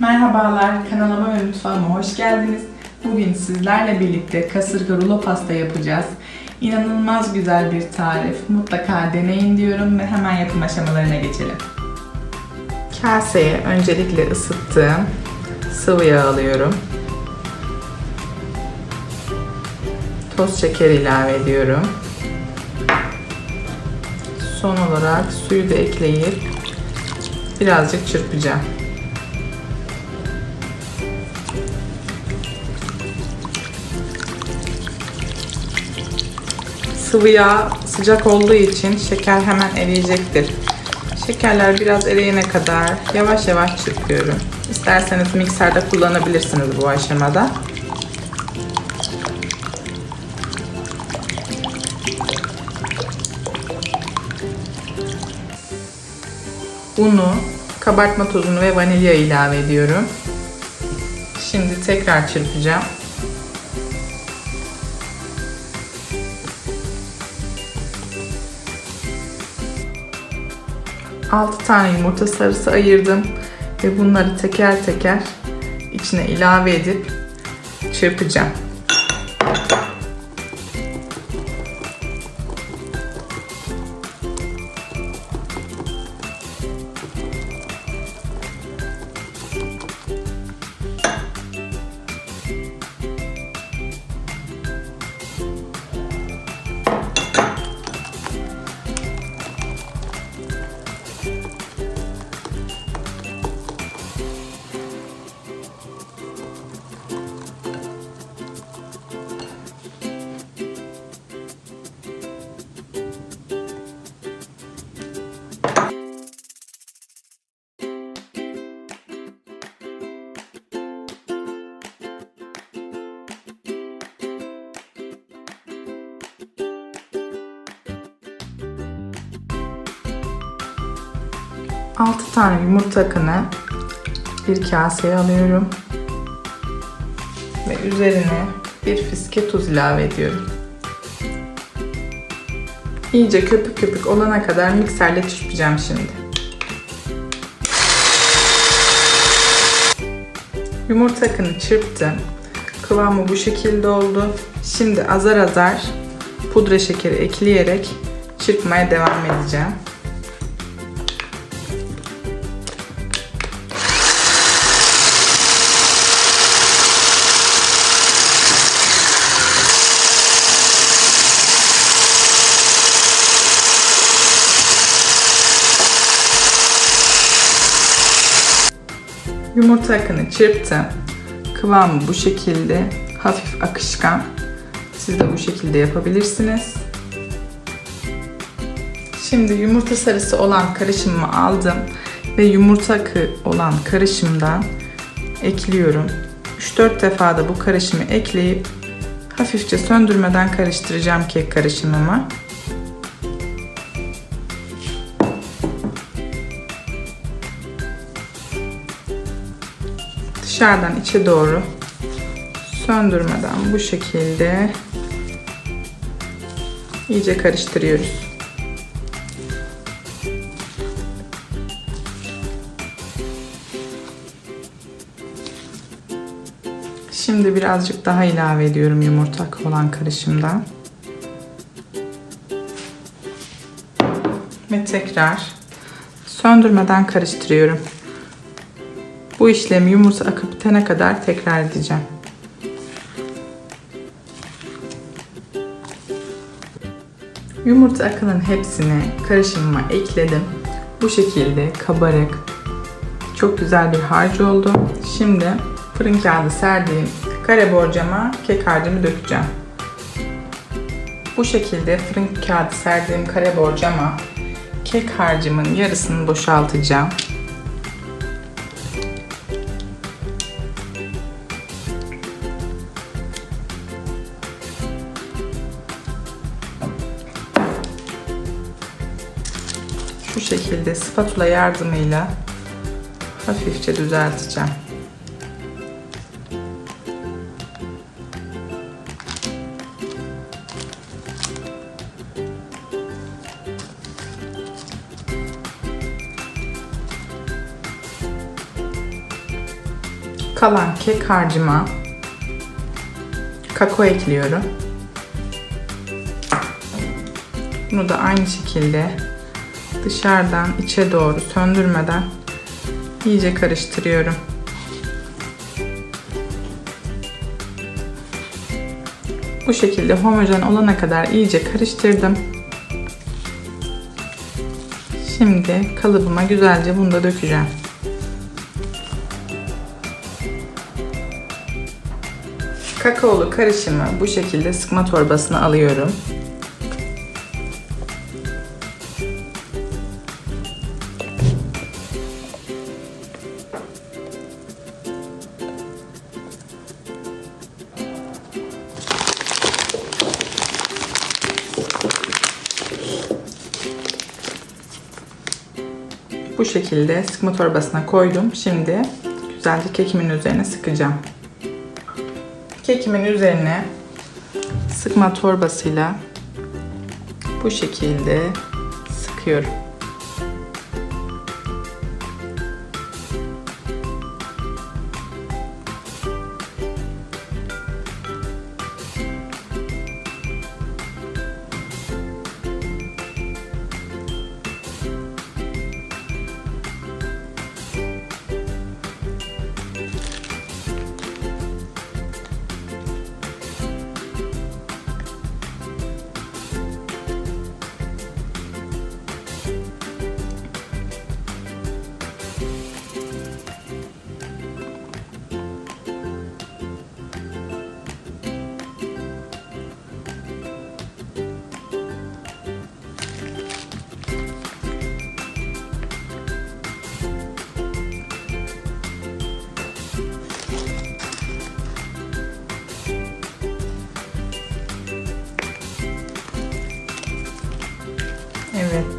Merhabalar, kanalıma ve mutfağıma hoş geldiniz. Bugün sizlerle birlikte kasırga rulo pasta yapacağız. İnanılmaz güzel bir tarif. Mutlaka deneyin diyorum ve hemen yapım aşamalarına geçelim. Kaseye öncelikle ısıttığım sıvı yağ alıyorum. Toz şeker ilave ediyorum. Son olarak suyu da ekleyip birazcık çırpacağım. Sıvı yağ sıcak olduğu için şeker hemen eriyecektir. Şekerler biraz eriyene kadar yavaş yavaş çırpıyorum. İsterseniz mikserde kullanabilirsiniz bu aşamada. Unu, kabartma tozunu ve vanilya ilave ediyorum. Şimdi tekrar çırpacağım. Altı tane yumurta sarısı ayırdım ve bunları teker teker içine ilave edip çırpacağım. Tane yumurta akını bir kaseye alıyorum. Ve üzerine bir fiske tuz ilave ediyorum. İyice köpük köpük olana kadar mikserle çırpacağım şimdi. Yumurta akını çırptım. Kıvamı bu şekilde oldu. Şimdi azar azar pudra şekeri ekleyerek çırpmaya devam edeceğim. Yumurta akını çırptım. Kıvamı bu şekilde. Hafif akışkan. Siz de bu şekilde yapabilirsiniz. Şimdi yumurta sarısı olan karışımımı aldım ve yumurta akı olan karışımdan ekliyorum. 3-4 defa da bu karışımı ekleyip hafifçe söndürmeden karıştıracağım kek karışımımı. Dışarıdan içe doğru söndürmeden bu şekilde iyice karıştırıyoruz. Şimdi birazcık daha ilave ediyorum yumurtak olan karışımdan. Ve tekrar söndürmeden karıştırıyorum. Bu işlemi yumurta akıp bitene kadar tekrar edeceğim. Yumurta akının hepsini karışımıma ekledim. Bu şekilde kabarık, çok güzel bir harç oldu. Şimdi fırın kağıdı serdiğim kare borcama kek harcımı dökeceğim. Bu şekilde fırın kağıdı serdiğim kare borcama kek harcımın yarısını boşaltacağım. Şu şekilde spatula yardımıyla hafifçe düzelteceğim. Kalan kek harcıma kakao ekliyorum. Bunu da aynı şekilde dışarıdan içe doğru söndürmeden iyice karıştırıyorum. Bu şekilde homojen olana kadar iyice karıştırdım. Şimdi kalıbıma güzelce bunu da dökeceğim. Kakaolu karışımı bu şekilde sıkma torbasına alıyorum. Şekilde sıkma torbasına koydum. Şimdi güzelce kekimin üzerine sıkacağım. Kekimin üzerine sıkma torbasıyla bu şekilde sıkıyorum.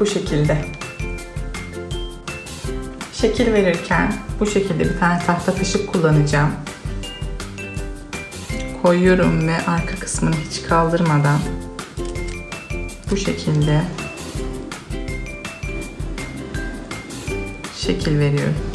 Bu şekilde. Şekil verirken bu şekilde bir tane tahta kaşık kullanacağım. Koyuyorum ve arka kısmını hiç kaldırmadan bu şekilde şekil veriyorum.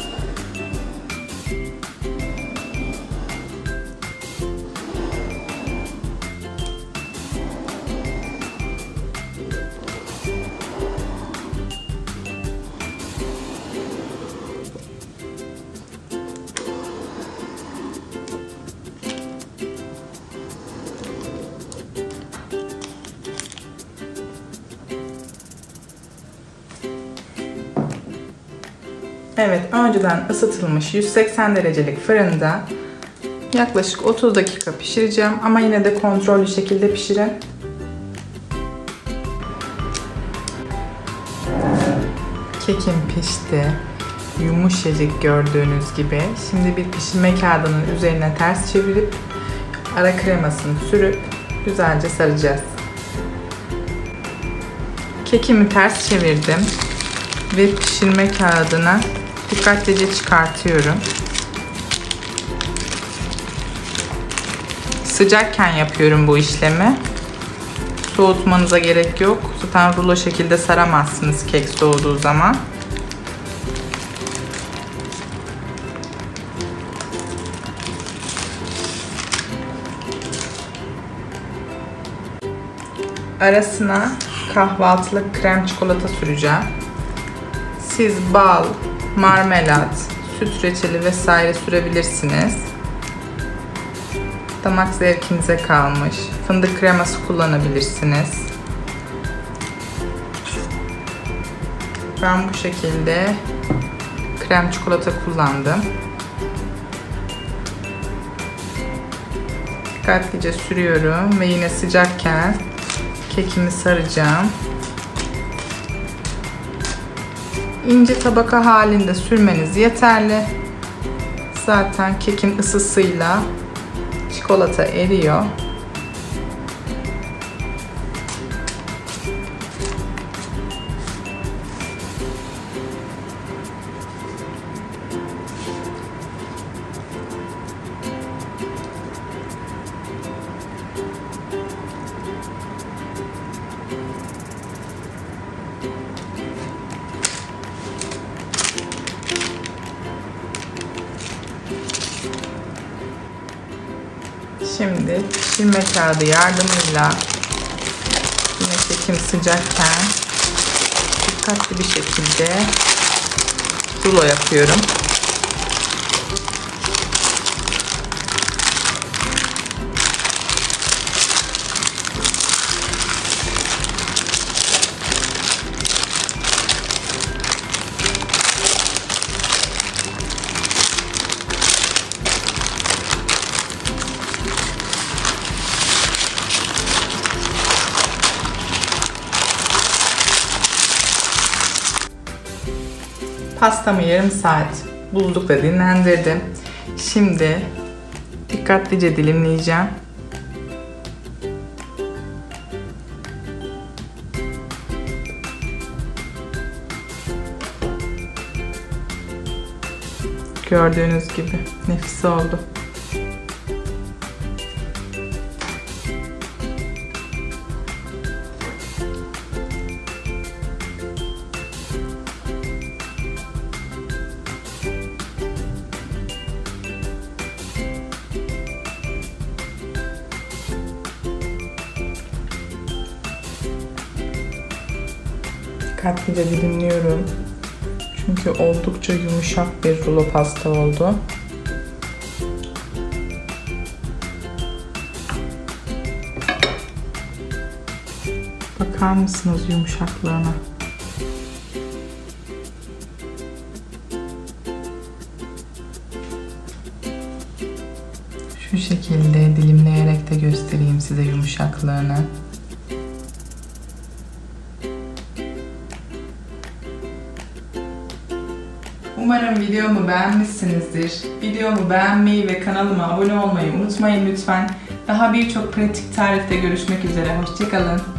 Evet, önceden ısıtılmış 180 derecelik fırında yaklaşık 30 dakika pişireceğim ama yine de kontrollü şekilde pişirin. Kekim pişti. Yumuşacık gördüğünüz gibi. Şimdi bir pişirme kağıdının üzerine ters çevirip ara kremasını sürüp güzelce saracağız. Kekimi ters çevirdim ve pişirme kağıdına dikkatlice çıkartıyorum. Sıcakken yapıyorum bu işlemi. Soğutmanıza gerek yok. Zaten rulo şekilde saramazsınız kek soğuduğu zaman. Arasına kahvaltılık krem çikolata süreceğim. Siz bal, marmelat, süt reçeli vesaire sürebilirsiniz. Damak zevkinize kalmış. Fındık kreması kullanabilirsiniz. Ben bu şekilde krem çikolata kullandım. Dikkatlice sürüyorum ve yine sıcakken kekimi saracağım. İnce tabaka halinde sürmeniz yeterli. Zaten kekin ısısıyla çikolata eriyor. Şimdi pişirme kağıdı yardımıyla yine çekim sıcakken dikkatli bir şekilde rulo yapıyorum. Pastamı yarım saat buzlukta dinlendirdim. Şimdi dikkatlice dilimleyeceğim. Gördüğünüz gibi nefis oldu. Dikkatlice dilimliyorum. Çünkü oldukça yumuşak bir rulo pasta oldu. Bakar mısınız yumuşaklığına? Şu şekilde dilimleyerek de göstereyim size yumuşaklığını. Umarım videomu beğenmişsinizdir. Videomu beğenmeyi ve kanalıma abone olmayı unutmayın lütfen. Daha birçok pratik tarifte görüşmek üzere. Hoşçakalın.